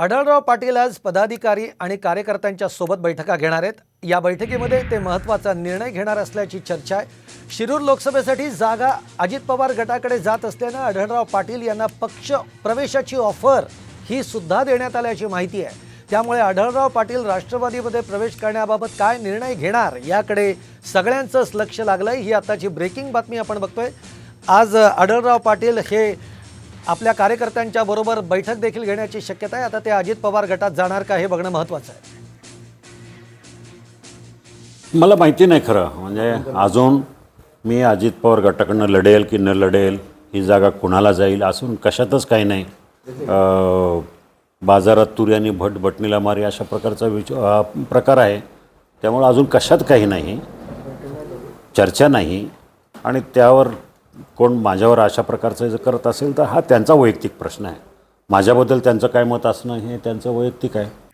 आढळराव पाटील आज पदाधिकारी आणि कार्यकर्त्यांच्या सोबत बैठका घेणार आहेत. या बैठकीमध्ये ते महत्त्वाचा निर्णय घेणार असल्याची चर्चा आहे. शिरूर लोकसभेसाठी जागा अजित पवार गटाकडे जात असल्यानं आढळराव पाटील यांना पक्ष प्रवेशाची ऑफर ही सुद्धा देण्यात आल्याची माहिती आहे. त्यामुळे आढळराव पाटील राष्ट्रवादीमध्ये प्रवेश करण्याबाबत काय निर्णय घेणार याकडे सगळ्यांचंच लक्ष लागलं आहे ही आताची ब्रेकिंग बातमी आपण बघतोय. आज आढळराव पाटील हे आपल्या कार्यकर्त्यांच्या बरोबर बैठक देखील घेण्याची शक्यता आहे. आता ते अजित पवार गटात जाणार का हे बघणं महत्त्वाचं आहे. मला माहिती नाही खरं. म्हणजे अजून मी अजित पवार गटाकडनं लढेल की न लढेल ही जागा कुणाला जाईल असून कशातच काही नाही. अं, बाजारात तुरी आणि भट बटणीला मारी अशा प्रकारचा विच प्रकार आहे. त्यामुळं अजून कशात काही नाही. चर्चा नाही. आणि त्यावर कोण माझ्यावर अशा प्रकारचं जर करत असेल तर हा त्यांचा वैयक्तिक प्रश्न आहे. माझ्याबद्दल त्यांचं काय मत असणं हे त्यांचं वैयक्तिक आहे.